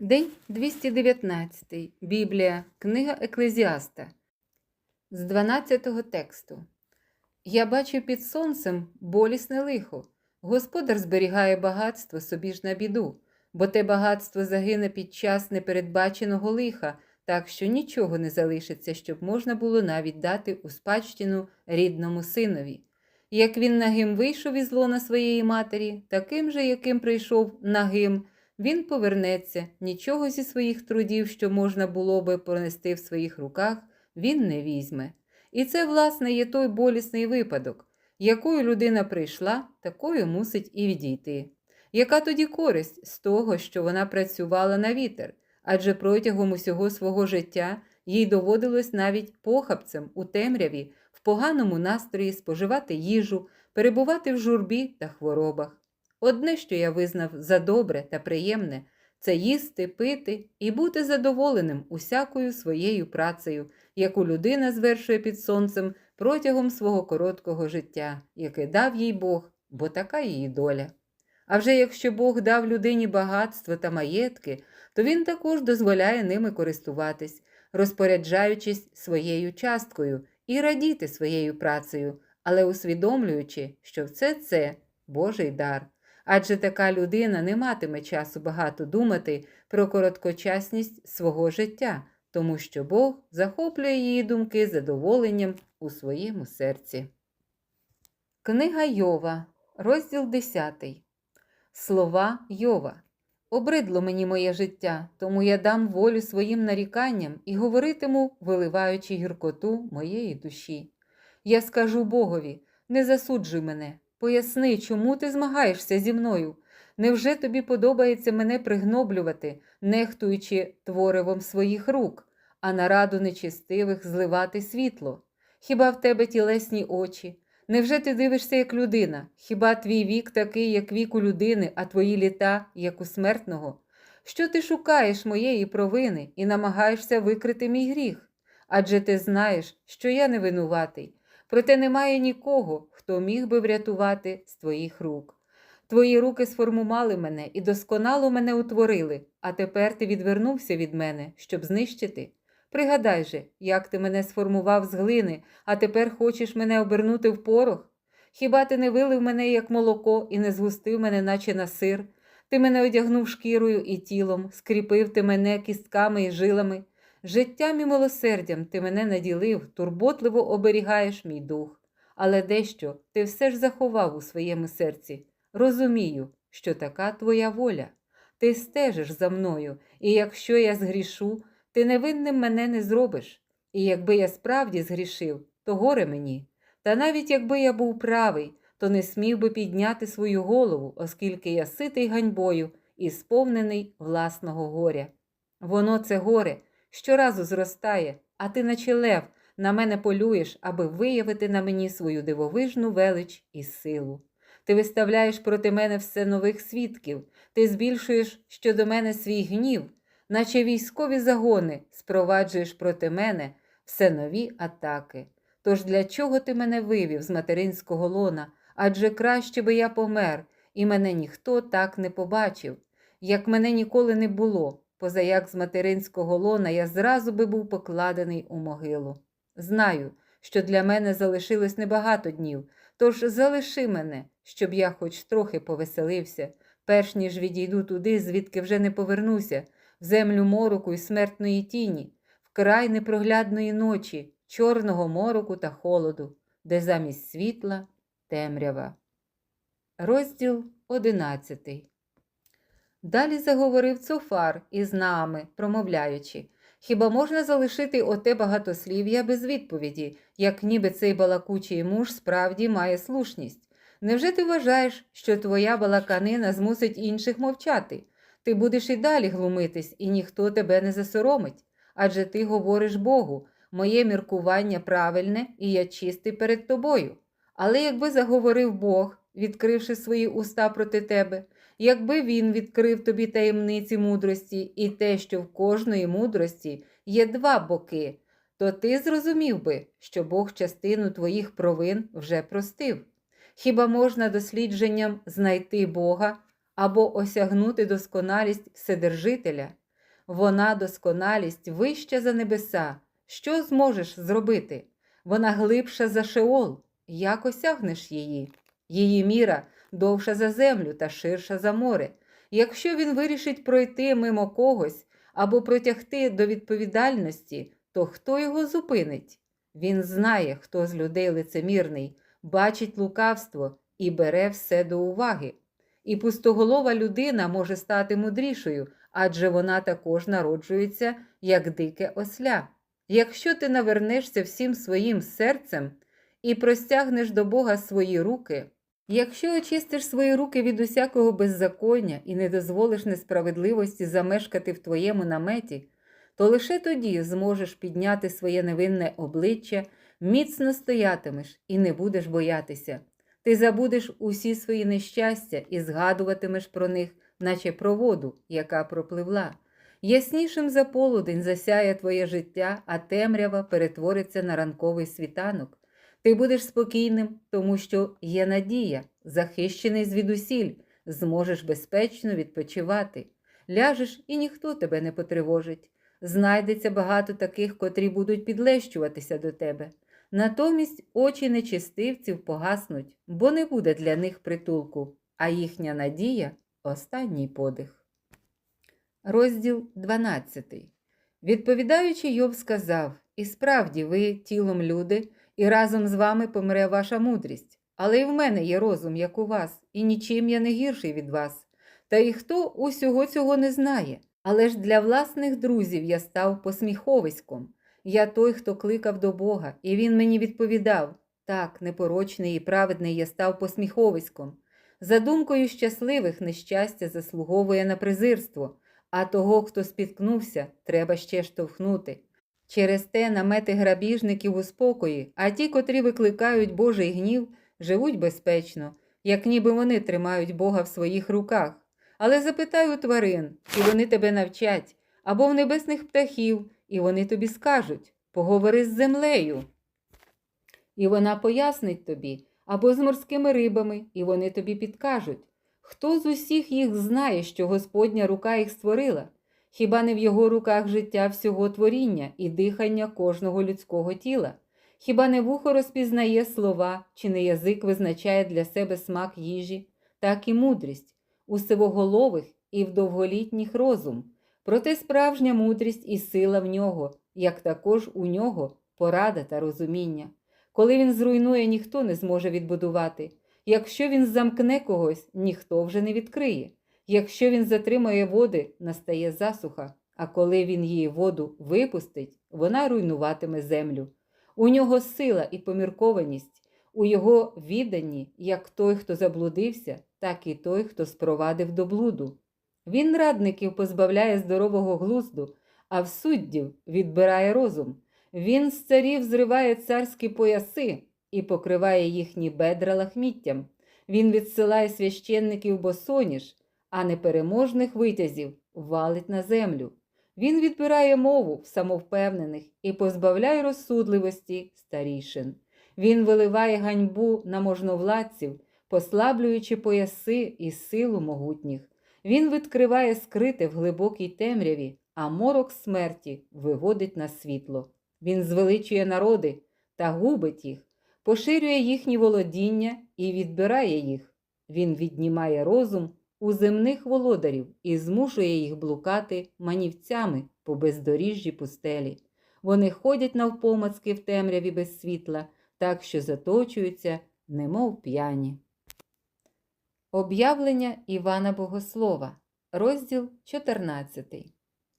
День 219. Біблія. Книга Еклезіаста. З 12-го тексту. Я бачу під сонцем болісне лихо. Господар зберігає багатство собі ж на біду, бо те багатство загине під час непередбаченого лиха, так що нічого не залишиться, щоб можна було навіть дати у спадщину рідному синові. Як він нагим вийшов із лона своєї матері, таким же, яким прийшов нагим, він повернеться, нічого зі своїх трудів, що можна було би понести в своїх руках, він не візьме. І це, власне, є той болісний випадок, якою людина прийшла, такою мусить і відійти. Яка тоді користь з того, що вона працювала на вітер, адже протягом усього свого життя їй доводилось навіть похабцем у темряві, в поганому настрої споживати їжу, перебувати в журбі та хворобах. Одне, що я визнав за добре та приємне, це їсти, пити і бути задоволеним усякою своєю працею, яку людина звершує під сонцем протягом свого короткого життя, яке дав їй Бог, бо така її доля. А вже якщо Бог дав людині багатство та маєтки, то він також дозволяє ними користуватись, розпоряджаючись своєю часткою і радіти своєю працею, але усвідомлюючи, що все це Божий дар. Адже така людина не матиме часу багато думати про короткочасність свого життя, тому що Бог захоплює її думки задоволенням у своєму серці. Книга Йова, розділ 10. Слова Йова. Обридло мені моє життя, тому я дам волю своїм наріканням і говоритиму, виливаючи гіркоту моєї душі. Я скажу Богові: не засуджуй мене, поясни, чому ти змагаєшся зі мною. Невже тобі подобається мене пригноблювати, нехтуючи творивом своїх рук, а на раду нечистивих зливати світло? Хіба в тебе тілесні очі? Невже ти дивишся як людина? Хіба твій вік такий, як вік у людини, а твої літа, як у смертного? Що ти шукаєш моєї провини і намагаєшся викрити мій гріх? Адже ти знаєш, що я не винуватий, проте немає нікого, хто міг би врятувати з твоїх рук. Твої руки сформували мене і досконало мене утворили, а тепер ти відвернувся від мене, щоб знищити. Пригадай же, як ти мене сформував з глини, а тепер хочеш мене обернути в порох? Хіба ти не вилив мене, як молоко, і не згустив мене, наче на сир? Ти мене одягнув шкірою і тілом, скріпив ти мене кістками і жилами. Життям і милосердям ти мене наділив, турботливо оберігаєш мій дух. Але дещо ти все ж заховав у своєму серці. Розумію, що така твоя воля. Ти стежиш за мною, і якщо я згрішу, ти невинним мене не зробиш. І якби я справді згрішив, то горе мені. Та навіть якби я був правий, то не смів би підняти свою голову, оскільки я ситий ганьбою і сповнений власного горя. Воно це горе щоразу зростає, а ти, наче лев, на мене полюєш, аби виявити на мені свою дивовижну велич і силу. Ти виставляєш проти мене все нових свідків, ти збільшуєш щодо мене свій гнів, наче військові загони спроваджуєш проти мене все нові атаки. Тож для чого ти мене вивів з материнського лона? Адже краще би я помер, і мене ніхто так не побачив, як мене ніколи не було, поза як з материнського лона я зразу би був покладений у могилу. Знаю, що для мене залишилось небагато днів, тож залиши мене, щоб я хоч трохи повеселився, перш ніж відійду туди, звідки вже не повернуся, в землю мороку і смертної тіні, в край непроглядної ночі, чорного мороку та холоду, де замість світла темрява. Розділ одинадцятий. Далі заговорив цуфар із нами, промовляючи Хіба можна залишити оте багатослів'я без відповіді, як ніби цей балакучий муж справді має слушність? Невже ти вважаєш, що твоя балаканина змусить інших мовчати? Ти будеш і далі глумитись, і ніхто тебе не засоромить. Адже ти говориш Богу, моє міркування правильне, і я чистий перед тобою. Але якби заговорив Бог, відкривши свої уста проти тебе, якби він відкрив тобі таємниці мудрості і те, що в кожної мудрості є два боки, то ти зрозумів би, що Бог частину твоїх провин вже простив. Хіба можна дослідженням знайти Бога або осягнути досконалість Вседержителя? Вона досконалість вища за небеса. Що зможеш зробити? Вона глибша за Шеол. Як осягнеш її? Її міра довша за землю та ширша за море. Якщо він вирішить пройти мимо когось або протягти до відповідальності, то хто його зупинить? Він знає, хто з людей лицемірний, бачить лукавство і бере все до уваги. І пустоголова людина може стати мудрішою, адже вона також народжується як дике осля. Якщо ти навернешся всім своїм серцем і простягнеш до Бога свої руки, якщо очистиш свої руки від усякого беззаконня і не дозволиш несправедливості замешкати в твоєму наметі, то лише тоді зможеш підняти своє невинне обличчя, міцно стоятимеш і не будеш боятися. Ти забудеш усі свої нещастя і згадуватимеш про них, наче про воду, яка пропливла. Яснішим за полудень засяє твоє життя, а темрява перетвориться на ранковий світанок. Ти будеш спокійним, тому що є надія, захищений звідусіль, зможеш безпечно відпочивати. Ляжеш і ніхто тебе не потривожить. Знайдеться багато таких, котрі будуть підлещуватися до тебе. Натомість очі нечистивців погаснуть, бо не буде для них притулку, а їхня надія останній подих. Розділ 12. Відповідаючи, Йов сказав: І справді, ви тілом люди, і разом з вами помре ваша мудрість, але і в мене є розум, як у вас, і нічим я не гірший від вас. Та і хто усього цього не знає. Але ж для власних друзів я став посміховиськом. Я той, хто кликав до Бога, і він мені відповідав так, непорочний і праведний я став посміховиськом. За думкою щасливих нещастя заслуговує на презирство, а того, хто спіткнувся, треба ще штовхнути. Через те намети грабіжників у спокої, а ті, котрі викликають Божий гнів, живуть безпечно, як ніби вони тримають Бога в своїх руках. Але запитай у тварин, і вони тебе навчать, або в небесних птахів, і вони тобі скажуть поговори з землею. І вона пояснить тобі, або з морськими рибами, і вони тобі підкажуть. Хто з усіх їх знає, що Господня рука їх створила? Хіба не в його руках життя всього творіння і дихання кожного людського тіла? Хіба не вухо розпізнає слова, чи не язик визначає для себе смак їжі, так і мудрість у сивоголових і в довголітніх розум. Проте справжня мудрість і сила в нього, як також у нього порада та розуміння. Коли він зруйнує, ніхто не зможе відбудувати. Якщо він замкне когось, ніхто вже не відкриє. Якщо він затримає води, настає засуха, а коли він її воду випустить, вона руйнуватиме землю. У нього сила і поміркованість, у його відданні, як той, хто заблудився, так і той, хто спровадив до блуду. Він радників позбавляє здорового глузду, а в суддів відбирає розум. Він з царів зриває царські пояси і покриває їхні бедра лахміттям. Він відсилає священників босоніж, а непереможних витязів валить на землю. Він відбирає мову в самовпевнених і позбавляє розсудливості старішин. Він виливає ганьбу на можновладців, послаблюючи пояси і силу могутніх. Він відкриває скрите в глибокій темряві, а морок смерті виводить на світло. Він звеличує народи та губить їх, поширює їхні володіння і відбирає їх. Він віднімає розум у земних володарів і змушує їх блукати манівцями по бездоріжжі пустелі. Вони ходять навпомацки в темряві без світла, так що заточуються, немов п'яні. Об'явлення Івана Богослова, розділ 14.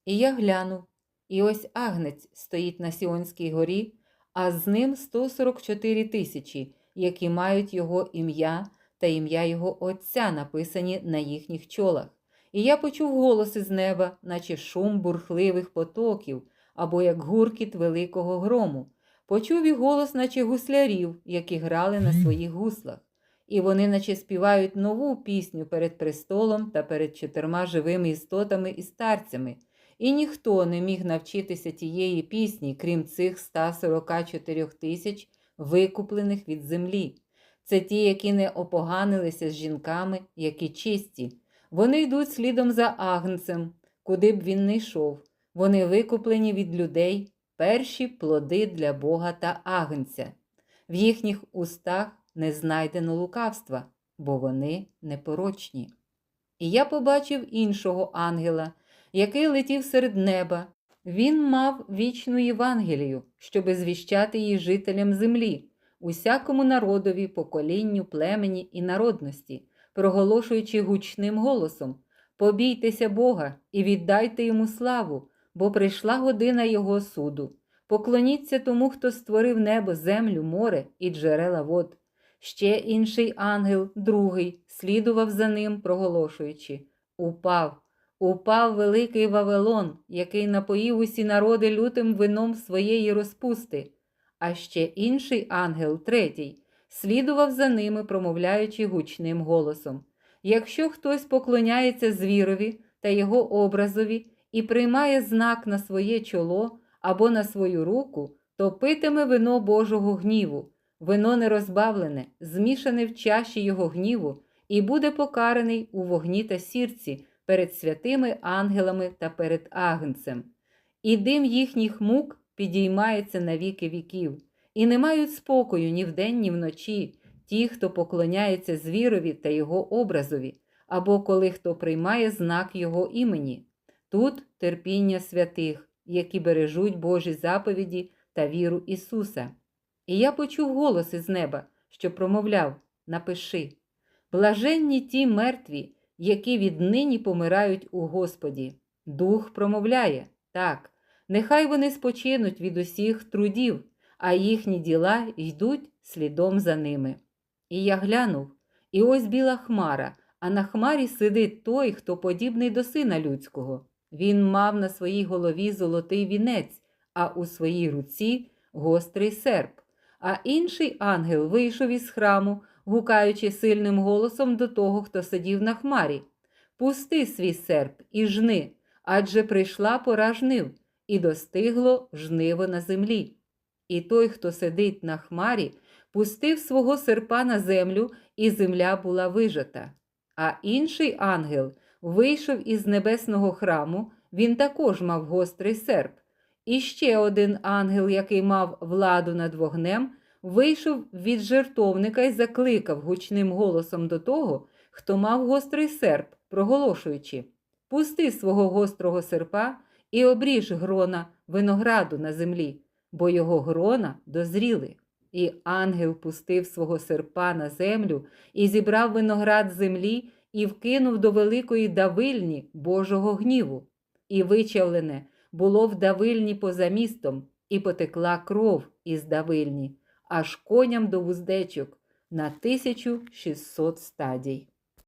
І я глянув, і ось агнець стоїть на Сіонській горі, а з ним 144 тисячі, які мають його ім'я та ім'я його Отця написані на їхніх чолах. І я почув голос із неба, наче шум бурхливих потоків, або як гуркіт великого грому. Почув і голос, наче гуслярів, які грали на своїх гуслах. І вони, наче співають нову пісню перед престолом та перед чотирма живими істотами і старцями. І ніхто не міг навчитися тієї пісні, крім цих 144 тисяч, викуплених від землі. Це ті, які не опоганилися з жінками, які чисті. Вони йдуть слідом за агнцем, куди б він не йшов. Вони викуплені від людей, перші плоди для Бога та агнця. В їхніх устах не знайдено лукавства, бо вони непорочні. І я побачив іншого ангела, який летів серед неба. Він мав вічну Євангелію, щоби звіщати її жителям землі, усякому народові, поколінню, племені і народності, проголошуючи гучним голосом: Побійтеся Бога і віддайте йому славу, бо прийшла година Його суду. Поклоніться тому, хто створив небо, землю, море і джерела вод. Ще інший ангел, другий, слідував за ним, проголошуючи: Упав, упав великий Вавилон, який напоїв усі народи лютим вином своєї розпусти. А ще інший ангел, третій, слідував за ними, промовляючи гучним голосом: Якщо хтось поклоняється звірові та його образові і приймає знак на своє чоло або на свою руку, то питиме вино Божого гніву, вино нерозбавлене, змішане в чаші його гніву, і буде покараний у вогні та сірці перед святими ангелами та перед агнцем. І дим їхніх мук підіймається на віки віків, і не мають спокою ні вдень, ні вночі ті, хто поклоняється звірові та його образові, або коли хто приймає знак його імені. Тут терпіння святих, які бережуть Божі заповіді та віру Ісуса. І я почув голос із неба, що промовляв: Напиши: Блаженні ті мертві, які віднині помирають у Господі. Дух промовляє так, нехай вони спочинуть від усіх трудів, а їхні діла йдуть слідом за ними. І я глянув, і ось біла хмара, а на хмарі сидить той, хто подібний до сина людського. Він мав на своїй голові золотий вінець, а у своїй руці гострий серп. А інший ангел вийшов із храму, гукаючи сильним голосом до того, хто сидів на хмарі. Пусти свій серп і жни, адже прийшла пора жнив, і достигло жниво на землі. І той, хто сидить на хмарі, пустив свого серпа на землю, і земля була вижата. А інший ангел вийшов із небесного храму, він також мав гострий серп. І ще один ангел, який мав владу над вогнем, вийшов від жертовника і закликав гучним голосом до того, хто мав гострий серп, проголошуючи Пусти свого гострого серпа і обріж грона винограду на землі, бо його грона дозріли. І ангел пустив свого серпа на землю і зібрав виноград землі і вкинув до великої давильні Божого гніву. І вичавлене було в давильні поза містом, і потекла кров із давильні, аж коням до вуздечок на 1600 стадій.